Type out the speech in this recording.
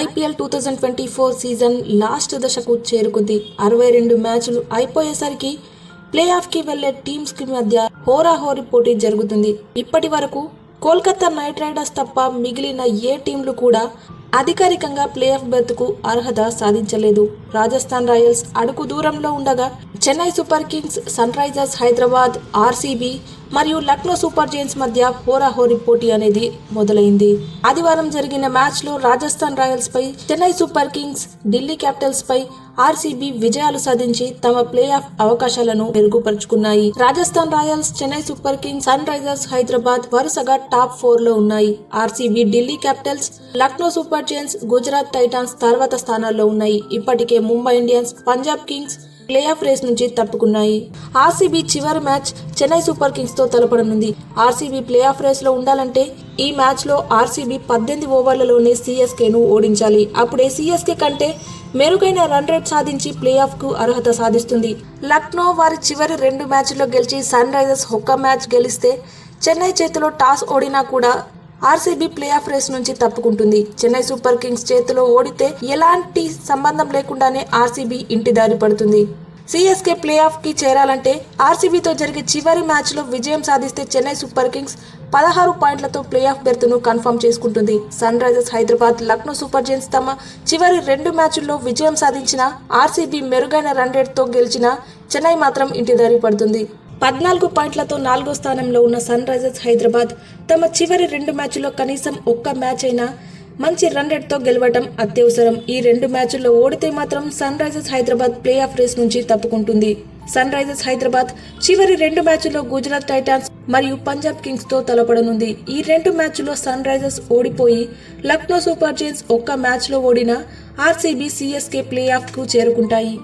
IPL two thousand twenty four season last దశకు చేరుకుంది. అరవై రెండు మ్యాచ్లు అయిపోయేసరికి ప్లే ఆఫ్కి వెళ్ళే టీమ్స్కి మధ్య హోరాహోరీ పోటీ జరుగుతుంది. ఇప్పటి వరకు కోల్కతా నైట్ రైడర్స్ తప్ప మిగిలిన ఏ టీంలు కూడా అధికారికంగా ప్లే ఆఫ్ బెర్త్కు అర్హత సాధించలేదు. రాజస్థాన్ రాయల్స్ అడుగు దూరంలో ఉండగా Chennai Super Kings Sunrisers Hyderabad RCB మరియు లక్నో సూపర్ జైన్స్ మధ్య హోరాహోరీ పోటీ అనేది మొదలైంది. ఆదివారం జరిగిన మ్యాచ్లో రాజస్థాన్ రాయల్స్ పై Chennai Super Kings Delhi Capitals పై ఆర్సీబీ విజయాలు సాధించి తమ ప్లే ఆఫ్ అవకాశాలను మెరుగుపరుచుకున్నాయి. Rajasthan Royals Chennai Super Kings Sunrisers Hyderabad వరుసగా టాప్ ఫోర్లో ఉన్నాయి. RCB Delhi Capitals Lucknow Super Giants Gujarat Titans తర్వాత స్థానాల్లో ఉన్నాయి. ఇప్పటికే Mumbai Indians Punjab Kings play off race నుంచి తప్పుకున్నాయి. ఆర్సీబీ చివరి మ్యాచ్ చెన్నై సూపర్ కింగ్స్తో తలపడనుంది. ఆర్సీబీ ప్లే ఆఫ్ రేస్లో ఉండాలంటే ఈ మ్యాచ్లో ఆర్సీబీ పద్దెనిమిది ఓవర్లలోనే సిఎస్కే ను ఓడించాలి. అప్పుడే సిఎస్కే కంటే మెరుగైన రన్ రేట్ సాధించి ప్లే ఆఫ్కు అర్హత సాధిస్తుంది. లక్నో వారి చివరి రెండు మ్యాచ్ల్లో గెలిచి సన్ రైజర్స్ ఒక్క మ్యాచ్ గెలిస్తే చెన్నై చేతిలో టాస్ ఓడినా కూడా ఆర్సీబీ ప్లే ఆఫ్ రేస్ నుంచి తప్పుకుంటుంది. చెన్నై సూపర్ కింగ్స్ చేతిలో ఓడితే ఎలాంటి సంబంధం లేకుండానే ఆర్సీబీ ఇంటి దారి పడుతుంది. సిఎస్కే ప్లే ఆఫ్కి చేరాలంటే ఆర్సీబీతో జరిగే చివరి మ్యాచ్లో విజయం సాధిస్తే చెన్నై సూపర్ కింగ్స్ పదహారు పాయింట్లతో ప్లే ఆఫ్ బెర్త్ను కన్ఫర్మ్ చేసుకుంటుంది. Sunrisers Hyderabad Lucknow Super Giants తమ చివరి రెండు మ్యాచ్ల్లో విజయం సాధించిన ఆర్సీబీ మెరుగైన రన్ రేట్తో గెలిచిన చెన్నై మాత్రం ఇంటి దారి పడుతుంది. పద్నాలుగు పాయింట్లతో నాలుగో స్థానంలో ఉన్న సన్ రైజర్స్ హైదరాబాద్ తమ చివరి రెండు మ్యాచ్లో కనీసం ఒక్క మ్యాచ్ అయినా మంచి రన్ రేట్తో గెలవటం అత్యవసరం. ఈ రెండు మ్యాచ్ల్లో ఓడితే మాత్రం Sunrisers Hyderabad play off race నుంచి తప్పుకుంటుంది. సన్ రైజర్స్ హైదరాబాద్ చివరి రెండు మ్యాచ్ల్లో గుజరాత్ టైటాన్స్ మరియు పంజాబ్ కింగ్స్తో తలపడనుంది. ఈ రెండు మ్యాచ్ల్లో సన్ రైజర్స్ ఓడిపోయి లక్నో సూపర్ జైన్స్ ఒక్క మ్యాచ్లో ఓడిన ఆర్సీబీ సిఎస్కే ప్లే ఆఫ్కు చేరుకుంటాయి.